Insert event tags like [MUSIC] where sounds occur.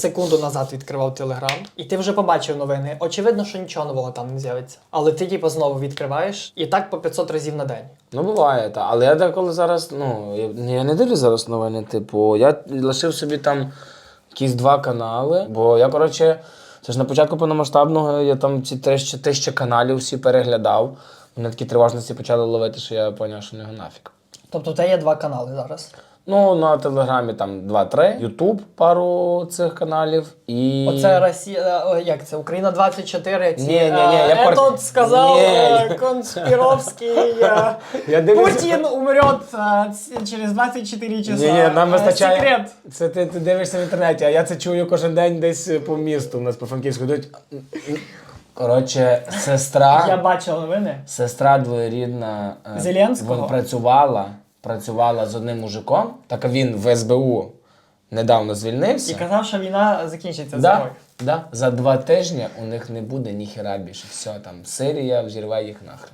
Секунду назад відкривав телеграм, і ти вже побачив новини. Очевидно, що нічого нового там не з'явиться. Але ти типу знову відкриваєш і так по 500 разів на день. Ну, буває, та. Але я деколи зараз, ну, я, я не дивлюсь зараз новини, типу, я лишив собі там якісь два канали, бо я, коротше, це ж на початку повномасштабного я там ці тисячі, тисячі каналів всі переглядав. Мене такі тривожності почали ловити, що я зрозумів, що не нафіг. Тобто, у тебе є два канали зараз. Ну, на телеграмі там 2-3, Ютуб пару цих каналів і. Оце Росія, о, як це? Україна 24, ці Ні, ні, ні, я е, пар- тут сказав Ні. е, Конспіровський. [LAUGHS] е, Я Путін умрет е, ц- через 24 часа. Ні, ні, нам Е, вистачає. Секрет. Це ти, ти дивишся в інтернеті, а я це чую кожен день десь по місту. У нас по Франківську йдуть. Коротше, сестра. Я бачив новини. Сестра двоюрідна е, Зеленського? вон працювала, працювала з одним мужиком, так він в СБУ недавно звільнився. І казав, що війна закінчиться Да, зимою. да, за два тижні у них не буде ніхера більше. Все, там Сирія взірве їх нахрен.